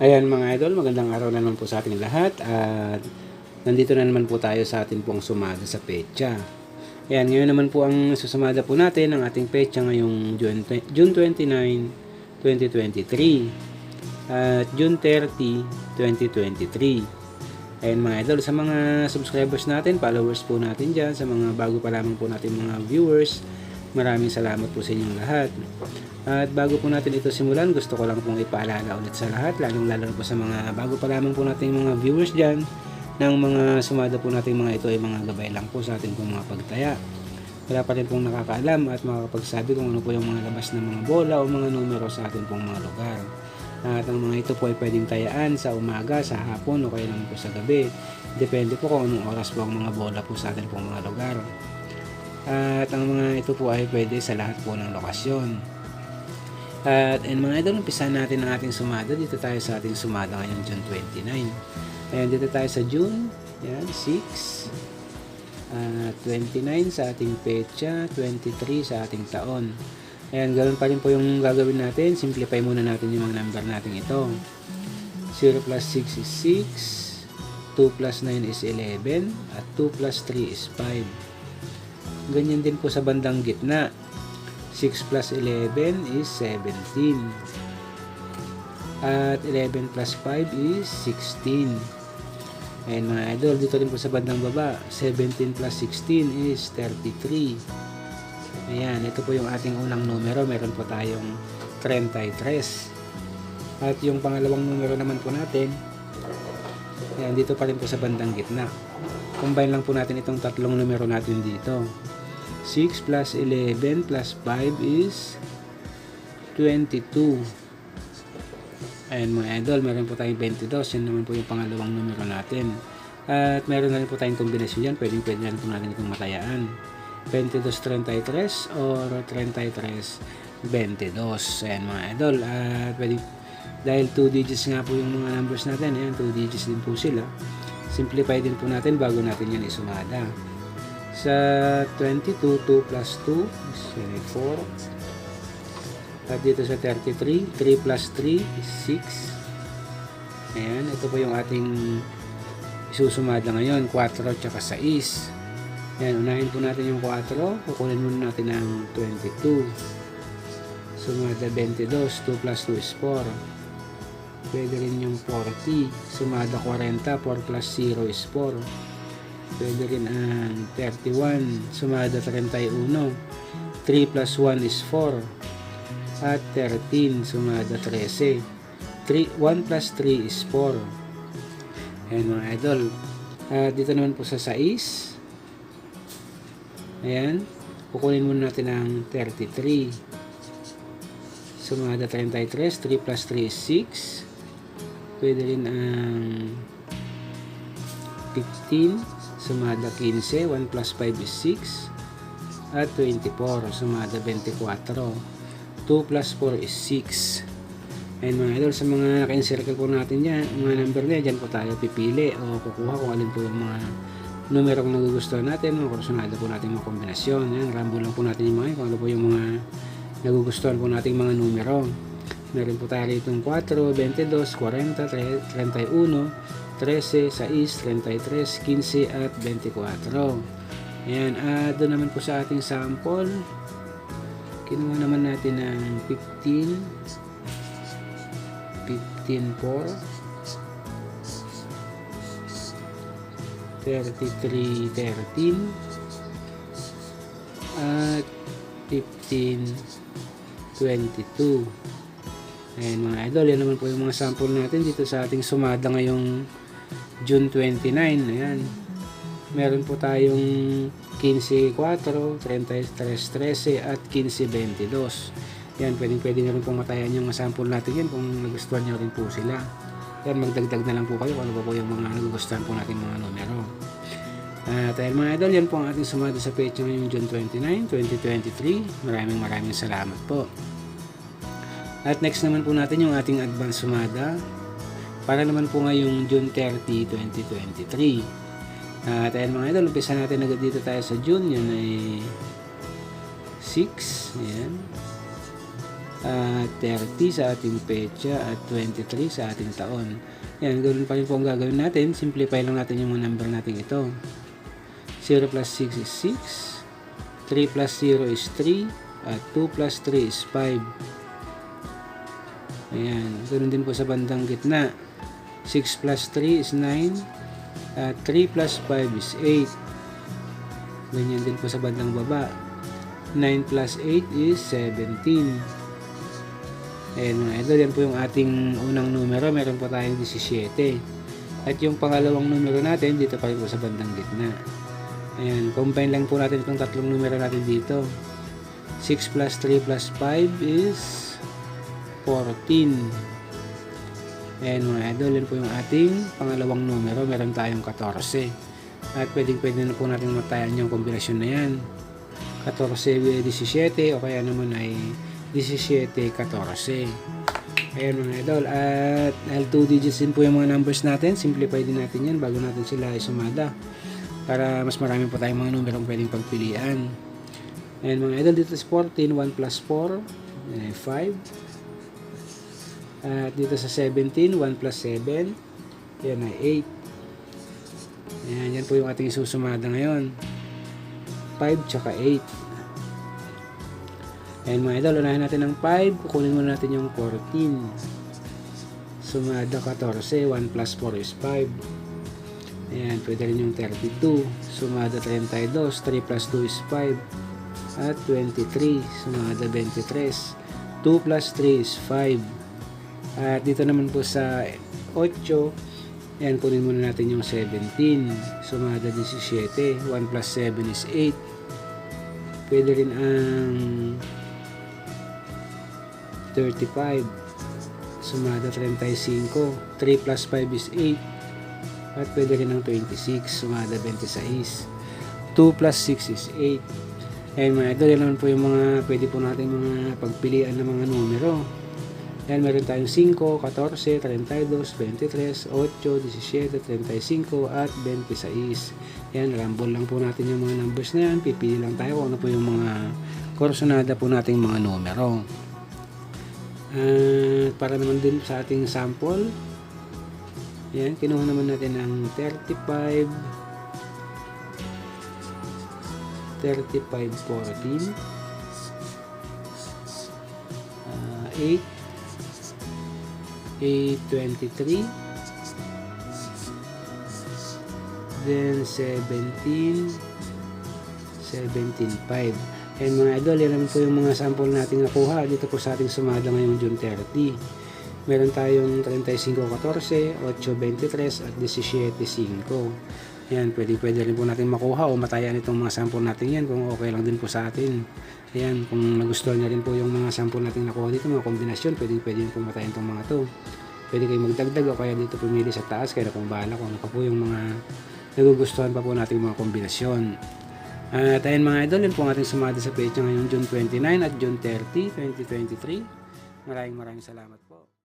Ayan mga idol, magandang araw na naman po sa ating lahat at nandito na naman po tayo sa ating pong sumada sa pecha. Ayan, ngayon naman po ang susumada po natin ang ating pecha ngayong June, June 29, 2023 at June 30, 2023. Ayan mga idol, sa mga subscribers natin, followers po natin dyan, sa mga bago pa lamang po natin mga viewers, maraming salamat po sa inyong lahat. At bago po natin ito simulan, gusto ko lang pong ipaalala ulit sa lahat, lalong lalo po sa mga bago pa lamang po nating mga viewers dyan, ng mga sumada po nating mga ito ay mga gabay lang po sa ating pong mga pagtaya. Wala pa rin pong nakakaalam at makakapagsabi kung ano po yung mga labas ng mga bola o mga numero sa ating pong mga lugar. At ang mga ito po ay pwedeng tayaan sa umaga, sa hapon o kaya naman po sa gabi. Depende po kung anong oras po ang mga bola po sa ating pong mga lugar. At ang mga ito po ay pwede sa lahat po ng lokasyon. At and mga idol, umpisa natin ang ating sumada. Dito tayo sa ating sumada ngayon, June 29. Ayan, dito tayo sa June. Yan, 6. At 29 sa ating pecha, 23 sa ating taon. Ayan, ganoon pa rin po yung gagawin natin. Simplify muna natin yung mga number natin ito. 0 plus 6 is 6. 2 plus 9 is 11. At 2 plus 3 is 5. Ganyan din po sa bandang gitna. 6 plus 11 is 17. At 11 plus 5 is 16. Ayan mga idol, dito rin po sa bandang baba, 17 plus 16 is 33. Ayan, ito po yung ating unang numero. Meron po tayong 33. At yung pangalawang numero naman po natin, ayan, dito pa rin po sa bandang gitna. Combine lang po natin itong tatlong numero natin dito. 6 plus 11 plus 5 is 22. Ayan mga idol, meron po tayong 22. Yan naman po yung pangalawang numero natin. At meron na rin po tayong kombinasyon yan. Pwedeng pwede na rin po natin itong matayaan. 22-33 or 33-22. Ayan mga idol. At pwede, dahil 2 digits nga po yung mga numbers natin. Ayan, 2 digits din po sila. Simplify din po natin bago natin yan isumada. Sa 22, 2 plus 2 is 24. At dito sa 33, 3 plus 3 is 6. Ayan, ito po yung ating isusumada ngayon, 4 tsaka 6. Ayan, unahin po natin yung 4, kukunin muna natin ng 22. Sumada 22, 2 plus 2 is 4. Pwede rin yung 40, sumada 40, 4 plus 0 is 4. Pwede rin ang 31, sumada 31. 3 plus 1 is 4. At 13, sumada 13. 3, 1 plus 3 is 4. Ayan mga idol. At dito naman po sa 6. Ayan. Kukunin muna natin ang 33. Sumada 33. 3 plus 3 is 6. Pwede rin ang 15 sumada 15, 1 plus 5 is 6, at 24, sumada 24, 2 plus 4 is 6. Ayun mga idol, sa mga naka-encircle po natin dyan, mga number na dyan po tayo pipili o kukuha kung alin po yung mga numerong nagugustuhan natin, mga kursunada po natin mga kombinasyon. Yan, rambo lang po natin yung mga kung ano po yung mga nagugustuhan po nating mga numero. Meron po tayo rito 4, 22, 40, 31, 13, 6, 33, 15 at 24. Ayan, at doon naman po sa ating sample, kinuha naman natin ng 15, 15 4, 33, 13, at 15, 22. Ayan mga idol, yan naman po yung mga sample natin dito sa ating sumada ngayong June 29. Ayan. Meron po tayong 15-4, 33-13 at 15-22. Yan, pwedeng pwede nyo rin pong matayan yung mga sample natin yan kung nagustuhan nyo rin po sila. Yan, magdagdag na lang po kayo kung ano pa po yung mga nagugustuhan po natin mga numero. At ayun mga idol, yan po ang ating sumada sa pecha ngayong June 29, 2023. Maraming maraming salamat po. At next naman po natin yung ating advance sumada para naman po ngayong June 30, 2023. At ayun mga idol, umpisa natin agad dito tayo sa June. Yan ay 6. Ayan. at 30 sa ating petsa at 23 sa ating taon. Yan, ganoon pa rin po ang gagawin natin. Simplify lang natin yung number natin ito. 0 plus 6 is 6. 3 plus 0 is 3. At 2 plus 3 is 5. Ayan, ganoon din po sa bandang gitna. 6 plus 3 is 9. At 3 plus 5 is 8. Ganyan din po sa bandang baba. 9 plus 8 is 17. Ayan mga idol, yan po yung ating unang numero. Meron po tayong 17. At yung pangalawang numero natin, dito pa rin po sa bandang gitna. Ayan, combine lang po natin itong tatlong numero natin dito. 6 plus 3 plus 5 is 14. Ayan mga idol, yan po yung ating pangalawang numero. Meron tayong 14. At pwedeng pwede na po natin matayan yung kombinasyon na yan. 14, 17 o kaya naman ay 17, 14. Ayan mga idol. At dahil 2 digits din po yung mga numbers natin, simplify din natin yan bago natin sila isumada. Para mas marami po tayong mga numerong pwedeng pagpilian. Ayan mga idol, dito sa 14, 1 plus 4, eh, 5. At dito sa 17, 1 plus 7, yan ay 8. Ayan, yan po yung ating susumada ngayon. 5 tsaka 8. Ayan mga idol, unahin natin ng 5. Kukunin muna natin yung 14. Sumada 14. 1 plus 4 is 5. Ayan, pwede rin yung 32. Sumada 32. 3 plus 2 is 5. At 23. Sumada 23. 2 plus 3 is 5. At dito naman po sa 8. Ayan, kunin muna natin yung 17. Sumada 17. 1 plus 7 is 8. Pwede rin ang 35. Sumada 35. 3 plus 5 is 8. At pwede rin ang 26. Sumada 26. 2 plus 6 is 8. Ayan mga idol, yan naman po yung mga pwede po natin mga pagpilian ng mga numero. Yan, meron tayong 5, 14, 32, 23, 8, 17, 35, at 26. Yan, rambol lang po natin yung mga numbers na yan. Pipili lang tayo kung ano po yung mga korsonada po nating mga numero. At para naman din sa ating sample, yan, kinuha naman natin ang 35, 35, 14, uh, 8, 823 then 17 17.5 and mga idol yan po yung mga sample natin nakuha dito po sa ating sumada ngayong June 30 meron tayong 35.14 8.23 at 17.5 yan, pwede, pwede rin po natin makuha o matayan itong mga sample natin yan kung okay lang din po sa atin. Ayan, kung nagustuhan niya rin po yung mga sample natin nakuha dito, mga kombinasyon, pwede, pwede rin po matayan itong mga to. Pwede kayo magdagdag o kaya dito pumili sa taas, kaya kung bahala kung ano pa po yung mga nagugustuhan pa po natin mga kombinasyon. At ayun mga idol, yun po ang ating sumada sa page ngayong June 29 at June 30, 2023. Maraming maraming salamat po.